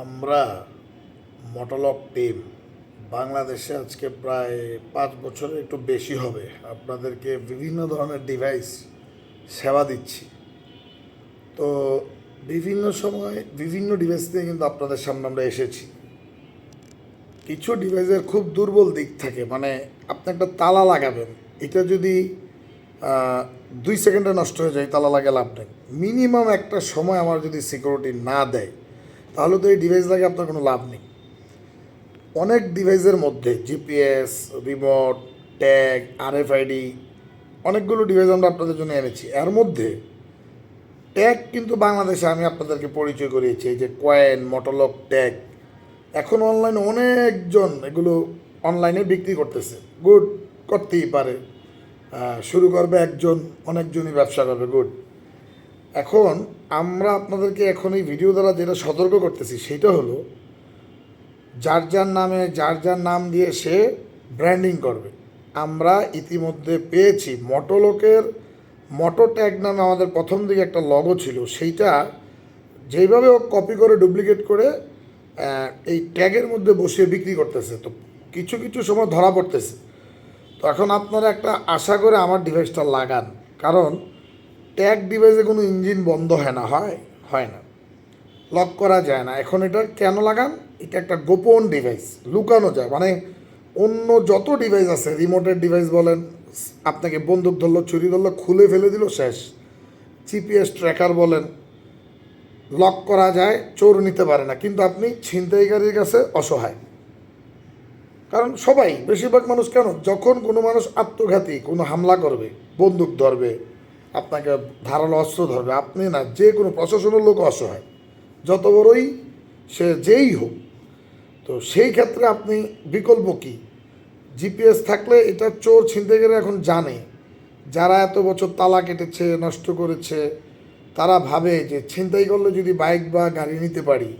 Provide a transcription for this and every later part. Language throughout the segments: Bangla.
আমরা মটোলক টিম বাংলাদেশে আজকে প্রায় পাঁচ বছরের একটু বেশি হবে। আপনাদেরকে বিভিন্ন ধরনের ডিভাইস সেবা দিচ্ছি। তো বিভিন্ন সময় বিভিন্ন ডিভাইস দিয়ে কিন্তু আপনাদের সামনে আমরা এসেছি। কিছু ডিভাইসের খুব দুর্বল দিক থাকে মানে আপনি একটা তালা লাগাবেন, এটা যদি দুই সেকেন্ডে নষ্ট হয়ে যায়, তালা লাগে লাভ নেই। মিনিমাম একটা সময় আমার যদি সিকিউরিটি না দেয় তাহলে তো এই ডিভাইস লাগে আপনার কোনো লাভ নেই। অনেক ডিভাইসের মধ্যে জিপিএস রিমোট ট্যাগ আরএফআইডি অনেকগুলো ডিভাইস আমরা আপনাদের জন্য এনেছি। এর মধ্যে ট্যাগ কিন্তু বাংলাদেশে আমি আপনাদেরকে পরিচয় করিয়েছি, এই যে কয়েন মটোলক ট্যাগ এখন অনলাইনে অনেকজন এগুলো অনলাইনে বিক্রি করতেছে। গুড করতেই পারে। শুরু করবে একজন, অনেকজনই ব্যবসা করবে গুড এখন আমরা আপনাদেরকে এখন এই ভিডিও দ্বারা যেটা সতর্ক করতেছি, সেটা হলো যার যার নামে, যার যার নাম দিয়ে সে ব্র্যান্ডিং করবে। আমরা ইতিমধ্যে পেয়েছি মটোলোকের মটো ট্যাগ নামে আমাদের প্রথম দিকে একটা লগো ছিল, সেইটা যেইভাবে ও কপি করে ডুপ্লিকেট করে এই ট্যাগের মধ্যে বসিয়ে বিক্রি করতেছে। তো কিছু কিছু সময় ধরা পড়তেছে। তো এখন আপনারা একটা আশা করে আমার ডিভাইসটা লাগান। কারণ ট্যাগ ডিভাইসে কোনো ইঞ্জিন বন্ধ হয় না, হয় হয় না। লক করা যায় না। এখন এটা কেন লাগান? এটা একটা গোপন ডিভাইস, লুকানো যায়। মানে অন্য যত ডিভাইস আছে, রিমোটের ডিভাইস বলেন, আপনাকে বন্দুক ধরলো চুরি ধরলো, খুলে ফেলে দিল, শেষ। জিপিএস ট্র্যাকার বলেন, লক করা যায়, চোর নিতে পারে না। কিন্তু আপনি ছিনতাইকারীর কাছে অসহায়। কারণ সবাই, বেশিরভাগ মানুষ কেন? যখন কোনো মানুষ আত্মঘাতী, কোনো হামলা করবে, বন্দুক ধরবে আপনাকে ধারালো অস্ত্র ধরবে। আপনি না, যে কোনো প্রশাসনের লোক অসহায়। যত বড়ই সে যেই হোক, তো সেই ক্ষেত্রে আপনি বিকল্প কী? জিপিএস থাকলে এটা চোর ছিনতাইকারী এখন জানে। যারা এত বছর তালা কেটেছে নষ্ট করেছে, তারা ভাবে যে ছিনতাই করলে যদি বাইক বা গাড়ি নিতে পারি,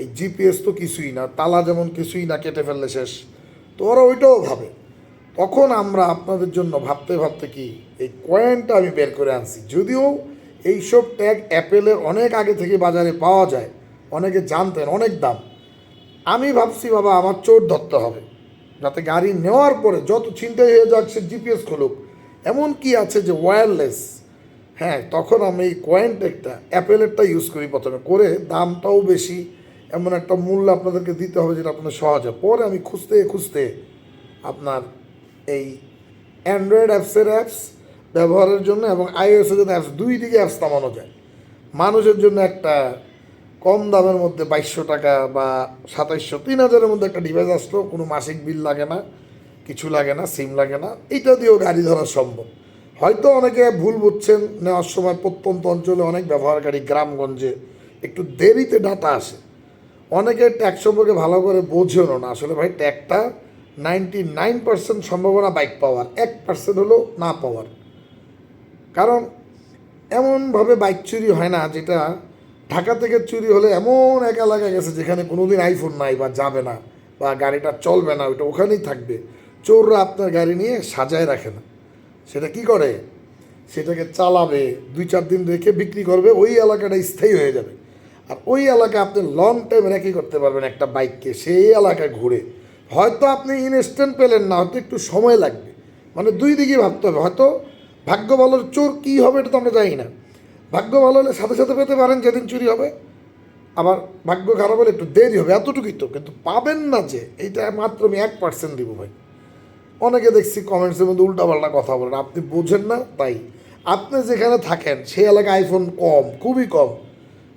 এই জিপিএস তো কিছুই না, তালা যেমন কিছুই না কেটে ফেললে শেষ। তো ওরা ওইটাও ভাবে। তখন আমরা আপনাদের জন্য ভাবতে ভাবতে কি, এই কয়েনটা আমি বের করে আনছি। যদিও এইসব ট্যাগ অ্যাপেলের অনেক আগে থেকে বাজারে পাওয়া যায়, অনেকে জানতেন অনেক দাম। আমি ভাবছি, বাবা, আমার চোর ধরতে হবে। যাতে গাড়ি নেওয়ার পরে যত চিন্তাই হয়ে যাক, সে জিপিএস খুলুক। এমন কি আছে যে ওয়্যারলেস হ্যাঁ তখন আমি এই কয়েন টেকটা অ্যাপেলেরটা ইউজ করি প্রথমে। করে দামটাও বেশি। এমন একটা মূল্য আপনাদেরকে দিতে হবে যেটা আপনাদের সহজ। পরে আমি খুঁজতে খুঁজতে আপনার এই অ্যান্ড্রয়েড অ্যাপসের অ্যাপস ব্যবহারের জন্য এবং আইওএসের জন্য অ্যাপস দুই দিকে অ্যাপস নামানো যায়। মানুষের জন্য একটা কম দামের মধ্যে বাইশশো টাকা বা সাতাইশশো, তিন হাজারের মধ্যে একটা ডিভাইস আসলো কোনো মাসিক বিল লাগে না, কিছু লাগে না সিম লাগে না, এটা দিয়েও গাড়ি ধরা সম্ভব। হয়তো অনেকে ভুল বুঝছেন, নেওয়ার সময় প্রত্যন্ত অঞ্চলে অনেক ব্যবহারকারী গ্রামগঞ্জে একটু দেরিতে ডাটা আসে। অনেকে ট্যাগ সম্পর্কে ভালো করে বোঝেও না। আসলে ভাই ট্যাগটা নাইনটি নাইন পার্সেন্ট সম্ভাবনা বাইক পাওয়ার, এক পার্সেন্ট হলো না পাওয়ার। কারণ এমনভাবে বাইক চুরি হয় না যেটা ঢাকা থেকে চুরি হলে এমন এক এলাকায় গেছে যেখানে কোনো দিন আইফোন নাই বা যাবে না বা গাড়িটা চলবে না, ওইটা ওখানেই থাকবে। চোররা আপনার গাড়ি নিয়ে সাজায় রাখে না। সেটা কি করে? সেটাকে চালাবে দুই চার দিন রেখে বিক্রি করবে, ওই এলাকাটা স্থায়ী হয়ে যাবে। আর ওই এলাকা আপনি লং টাইম রেখে করতে পারবেন একটা বাইককে, সেই এলাকায় ঘুরে। হয়তো আপনি ইনস্ট্যান্ট পেলেন না, হয়তো একটু সময় লাগবে। মানে দুই দিকে ভাবতে হবে, হয়তো ভাগ্য ভালোর চোর কী হবে এটা তো আমরা জানি না। ভাগ্য ভালো হলে সাথে সাথে পেতে পারেন যেদিন চুরি হবে। আবার ভাগ্য খারাপ হলে একটু দেরি হবে, এতটুকুই তো, কিন্তু পাবেন না যে, এইটা মাত্র আমি এক পার্সেন্ট দিব ভাই। অনেকে দেখছি কমেন্টসের মধ্যে উল্টাপাল্টা কথা বলেন, আপনি বোঝেন না, তাই। আপনি যেখানে থাকেন, সেই এলাকায় আইফোন কম, খুবই কম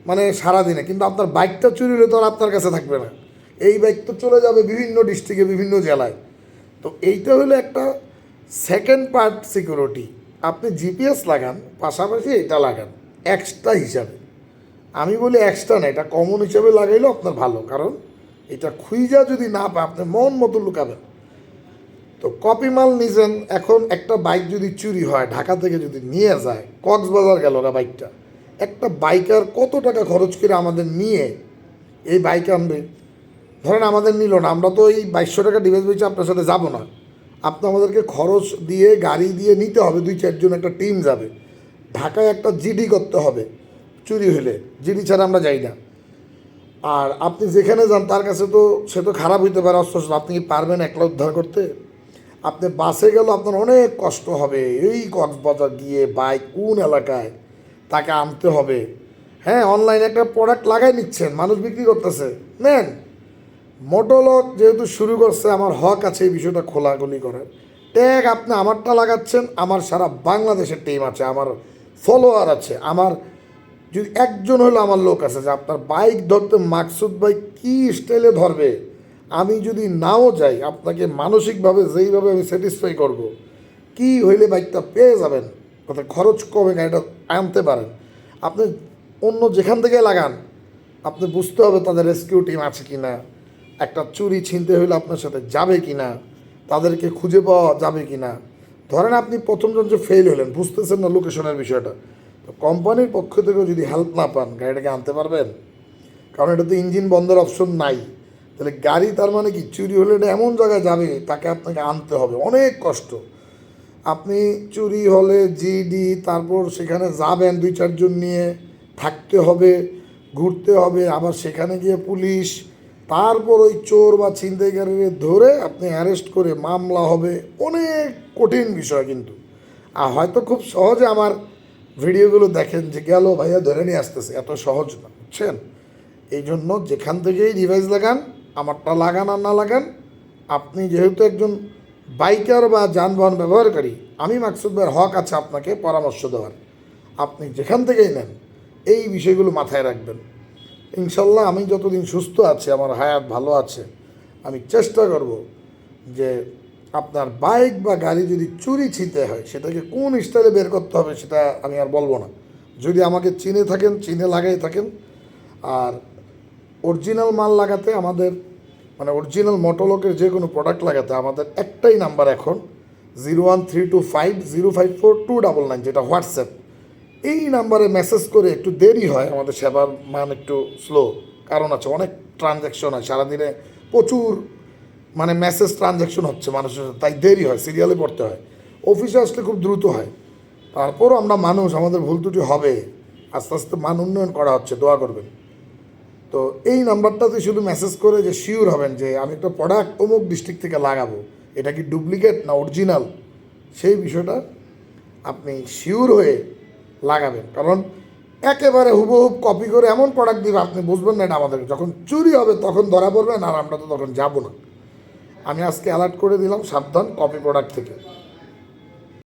মানে সারাদিনে, কিন্তু আপনার বাইকটা চুরি হলে তো আর আপনার কাছে থাকবে না। এই বাইক তো চলে যাবে বিভিন্ন ডিস্ট্রিক্টে, বিভিন্ন জেলায়। তো এইটা হলো একটা সেকেন্ড পার্ট সিকিউরিটি আপনি জিপিএস লাগান, পাশাপাশি এটা লাগান এক্সট্রা হিসাবে। আমি বলি এক্সট্রা না, এটা কমন হিসাবে লাগাইলেও আপনার ভালো, কারণ এটা খুইজা যদি না পায় আপনি মন মতো লুকাবেন। তো কপি মাল নিছেন, এখন একটা বাইক যদি চুরি হয়, ঢাকা থেকে যদি নিয়ে যায়, কক্সবাজার গেল গা বাইকটা। একটা বাইকার কত টাকা খরচ করে আমাদের নিয়ে এই বাইক আনবে? ধরেন আমাদের নিল না, আমরা তো এই বাইশশো টাকা ডিভাইস বেচে আপনার সাথে যাব না। আপনি আমাদেরকে খরচ দিয়ে, গাড়ি দিয়ে নিতে হবে, দুই চারজন একটা টিম যাবে। ঢাকায় একটা জিডি করতে হবে, চুরি হলে। জিডি ছাড়া আমরা যাই না। আর আপনি যেখানে যান, তার কাছে তো সে তো খারাপ হইতে পারে অস্ত্র আপনি কি পারবেন একলা উদ্ধার করতে? আপনি বাসে গেলে আপনার অনেক কষ্ট হবে। এই কক্সবাজার গিয়ে বাইক কোন এলাকায়? তাকে আনতে হবে। হ্যাঁ অনলাইনে একটা প্রোডাক্ট লাগাই নিচ্ছেন, মানুষ বিক্রি করতেছে। নেন। মোটোলক যেহেতু শুরু করছে, আমার হক আছে এই বিষয়টা খোলাগুলি করার ট্যাগ আপনি আমারটা লাগাচ্ছেন, আমার সারা বাংলাদেশের টিম আছে, আমার ফলোয়ার আছে, আমার যদি একজন হলো আমার লোক আছে যে আপনার বাইক ধরতে মাকসুদ ভাই কী স্টাইলে ধরবে? আমি যদি নাও যাই, আপনাকে মানসিকভাবে যেইভাবে আমি স্যাটিসফাই করব, কি হইলে বাইকটা পেয়ে যাবেন? কথা খরচ কমে গাড়িটা আনতে পারেন। আপনি অন্য যেখান থেকে লাগান, আপনি বুঝতে হবে তাদের রেস্কিউ টিম আছে কি না একটা চুরি ছিনতে হইলে আপনার সাথে যাবে কি না তাদেরকে খুঁজে পাওয়া যাবে কি না ধরেন আপনি প্রথমজন যে ফেল হলেন, বুঝতেছেন না লোকেশনের বিষয়টা। তো কোম্পানির পক্ষ থেকেও যদি হেল্প না পান, গাড়িটাকে আনতে পারবেন? কারণ এটা তো ইঞ্জিন বন্ধের অপশন নাই। তাহলে গাড়ি তার মানে কি? চুরি হলে এটা এমন জায়গায় যাবে, তাকে আপনাকে আনতে হবে। অনেক কষ্ট। আপনি চুরি হলে জিডি তারপর সেখানে যাবেন দুই চারজন নিয়ে, থাকতে হবে, ঘুরতে হবে, আবার সেখানে গিয়ে পুলিশ তারপর ওই চোর বা ছিনতাইকারীদের ধরে আপনি অ্যারেস্ট করে মামলা হবে। অনেক কঠিন বিষয় কিন্তু। আর হয়তো খুব সহজে আমার ভিডিওগুলো দেখেন যে, গেল ভাইয়া, ধরে নিয়ে আসতেছে। এত সহজ না, বুঝছেন? এই জন্য যেখান থেকেই ডিভাইস লাগান, আমারটা লাগান আর না লাগান, আপনি যেহেতু একজন বাইকার বা যানবাহন ব্যবহারকারী, আমি মাকসুদ ভাইয়ের হক আছে আপনাকে পরামর্শ দেওয়ার। আপনি যেখান থেকেই নেন, এই বিষয়গুলো মাথায় রাখবেন। ইনশাল্লাহ আমি যতদিন সুস্থ আছি, আমার হায়াত ভালো আছে, আমি চেষ্টা করব যে আপনার বাইক বা গাড়ি যদি চুরি ছিনতে হয়, সেটাকে কোন স্টাইলে বের করতে হবে সেটা আমি আর বলব না। যদি আমাকে চিনে থাকেন, চিনে লাগাই থাকেন, আর অরিজিনাল মাল লাগাতে আমাদের মানে অরিজিনাল মোটোলকের যে কোনো প্রোডাক্ট লাগাতে আমাদের একটাই নাম্বার এখন zero one three two five zero five four two double nine যেটা হোয়াটসঅ্যাপ এই নাম্বারে মেসেজ করে একটু দেরি হয়, আমাদের সেবার মান একটু স্লো কারণ আছে, অনেক ট্রানজ্যাকশন হয়, সারাদিনে প্রচুর মানে মেসেজ ট্রানজ্যাকশন হচ্ছে মানুষের তাই দেরি হয় সিরিয়ালে পড়তে হয়। অফিসে আসলে খুব দ্রুত হয়। তারপরও আমরা মানুষ, আমাদের ভুল ত্রুটি হবে। আস্তে আস্তে মান উন্নয়ন করা হচ্ছে, দোয়া করবেন। তো এই নাম্বারটাতে শুধু মেসেজ করে যে শিওর হবেন যে আমি একটা প্রোডাক্ট অমুক ডিস্ট্রিক্ট থেকে লাগাবো। এটা কি ডুপ্লিকেট না অরিজিনাল সেই বিষয়টা আপনি শিওর হয়ে লাগাবেন। কারণ একেবারে হুবহুব কপি করে এমন প্রোডাক্ট দিবে, আপনি বুঝবেন না এটা আমাদের। যখন চুরি হবে তখন ধরা পড়বেন আর আমরা তো তখন যাব না। আমি আজকে অ্যালার্ট করে দিলাম, সাবধান কপি প্রোডাক্ট থেকে।